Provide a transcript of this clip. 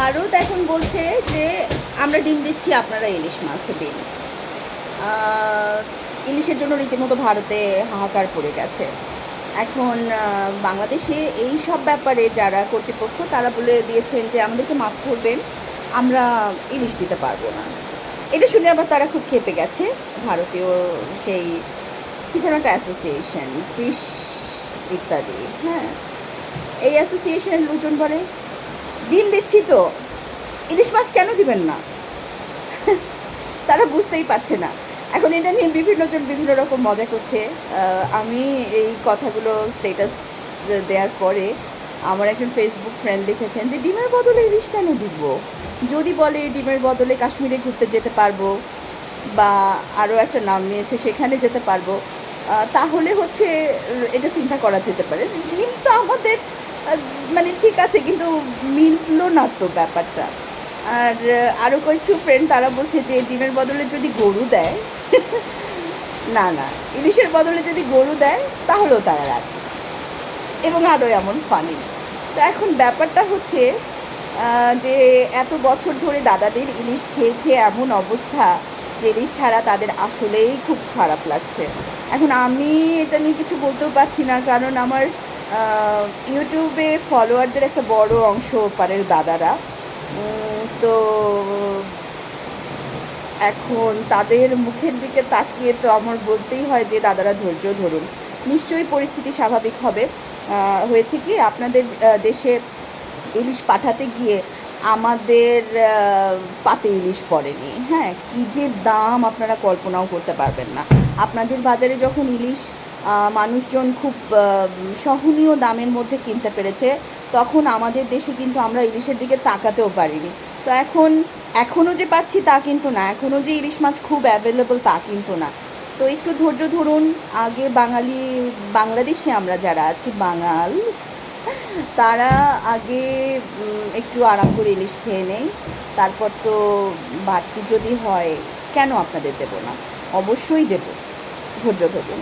ভারত এখন বলছে যে আমরা ডিম দিচ্ছি আপনারা ইলিশ মাছ দিন। ইলিশের জন্য রীতিমতো ভারতে হাহাকার পড়ে গেছে। এখন বাংলাদেশে এই সব ব্যাপারে যারা কর্তৃপক্ষ, তারা বলে দিয়েছেন যে আমাদেরকে মাফ করবেন, আমরা ইলিশ দিতে পারব না। এটা শুনে আবার তারা খুব খেপে গেছে। ভারতীয় সেই কি যেন একটা অ্যাসোসিয়েশন ফিশ ইত্যাদি হ্যাঁ? এই অ্যাসোসিয়েশনের লোকজন বলে ডিম দিচ্ছি তো। ইলিশ মাছ কেন দিবেন না? তারা বুঝতেই পারছে না। এখন এটা নিয়ে বিভিন্নজন বিভিন্ন রকম মজা করছে। আমি এই কথাগুলো স্টেটাস দেওয়ার পরে আমার একজন ফেসবুক ফ্রেন্ড লিখেছেন যে, ডিমের বদলে ইলিশ কেন দিব? যদি বলে ডিমের বদলে কাশ্মীরে ঘুরতে যেতে পারব বা আরও একটা নাম নিয়েছে, সেখানে যেতে পারব। তাহলে হচ্ছে এটা চিন্তা করা যেতে পারে। ডিম তো আমাদের মানে ঠিক আছে, কিন্তু মিললো না তো ব্যাপারটা। আর আরও কিছু ফ্রেন্ড তারা বলছে যে, ডিমের বদলে যদি গরু দেয়, না না, ইলিশের বদলে যদি গরু দেয়, তাহলেও তারা রাজি। এবং আরও এমন ফানি তো এখন ব্যাপারটা হচ্ছে যে এত বছর ধরে দাদাদের ইলিশ খেয়ে খেয়ে এমন অবস্থা ইলিশ ছাড়া তাদের আসলেই খুব খারাপ লাগছে। এখন আমি এটা নিয়ে কিছু বলতেও পারছি না, কারণ আমার ইউটিউবে ফলোয়ারদের একটা বড় অংশ ওপারের দাদারা। তো এখন তাদের মুখের দিকে তাকিয়ে তো আমার বলতেই হয় যে, দাদারা ধৈর্য ধরুন। নিশ্চয়ই পরিস্থিতি স্বাভাবিক হবে। হয়েছে কি, আপনাদের দেশে ইলিশ পাঠাতে গিয়ে আমাদের পাতে ইলিশ পড়েনি। হ্যাঁ কী যে দাম আপনারা কল্পনাও করতে পারবেন না। আপনাদের বাজারে যখন ইলিশ মানুষজন খুব সহনীয় দামের মধ্যে কিনতে পেরেছে, তখন আমাদের দেশে কিন্তু আমরা ইলিশের দিকে তাকাতেও পারিনি। তো এখন এখনও যে পাচ্ছি তা কিন্তু না। এখনও যে ইলিশ মাছ খুব অ্যাভেলেবল তা কিন্তু না। তো একটু ধৈর্য ধরুন, আগে বাঙালি, বাংলাদেশে আমরা যারা আছি, বাঙাল তারা আগে একটু আরাম করে ইলিশ খেয়ে নেই। তারপর তো বাড়তি যদি হয়, কেন আপনাদের দেবো না? অবশ্যই দেবো। ধৈর্য ধরুন।